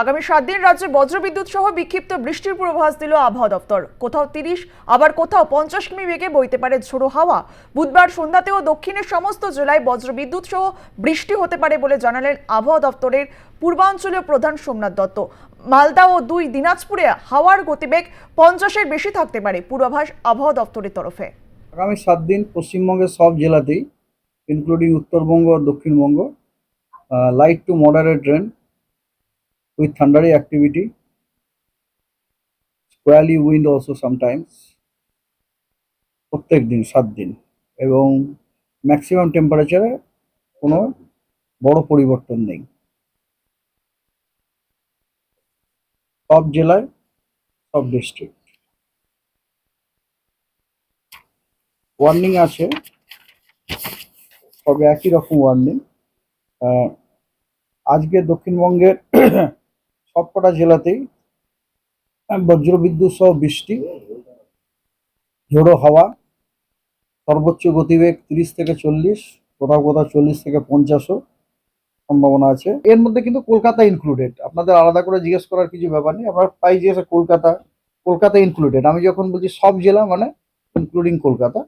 আগামী সাত দিন রাজ্যে বজ্রবিদ্যুৎ সহ বিক্ষিপ্ত বৃষ্টির পূর্বাভাস দিল আবহাওয়া দপ্তর। কোথাও তিরিশ, আবার কোথাও পঞ্চাশ কিমি বেগে বইতে পারে ঝোড়ো হাওয়া। বুধবার সন্ধ্যাতেও দক্ষিণের সমস্ত জেলায় বজ্রবিদ্যুৎ সহ বৃষ্টি হতে পারে বলে জানালেন আবহাওয়া দপ্তরের পূর্বাঞ্চলীয় প্রধান সোমনাথ দত্ত। মালদা ও দুই দিনাজপুরে হাওয়ার গতিবেগ পঞ্চাশের বেশি থাকতে পারে পূর্বাভাস আবহাওয়া দপ্তরের তরফে। আগামী সাত দিন পশ্চিমবঙ্গের সব জেলাতেই including Uttarbanga R Dakshinbanga light to moderate rain with thundery activity squally wind also sometimes প্রত্যেক দিন, সাত দিন। এবং ম্যাক্সিমাম টেম্পারেচারে কোনো বড় পরিবর্তন নেই। সব জেলায়, সব ডিস্ট্রিক্ট ওয়ার্নিং আছে। তবে একই রকম ওয়ার্নিং আজকে দক্ষিণবঙ্গের সবকটা জেলাতেই বজ্রবিদ্যুৎ সহ বৃষ্টি, ঝোড়ো হাওয়া, সর্বোচ্চ গতিবেগ তিরিশ থেকে চল্লিশ, কোথাও কোথাও চল্লিশ থেকে পঞ্চাশও সম্ভাবনা আছে। এর মধ্যে কিন্তু কলকাতা ইনক্লুডেড আপনাদের আলাদা করে জিজ্ঞেস করার কিছু ব্যাপার নেই। আপনার প্রায় জিজ্ঞেসা কলকাতা কলকাতা ইনক্লুডেড আমি যখন বলছি সব জেলা মানে ইনক্লুডিং কলকাতা।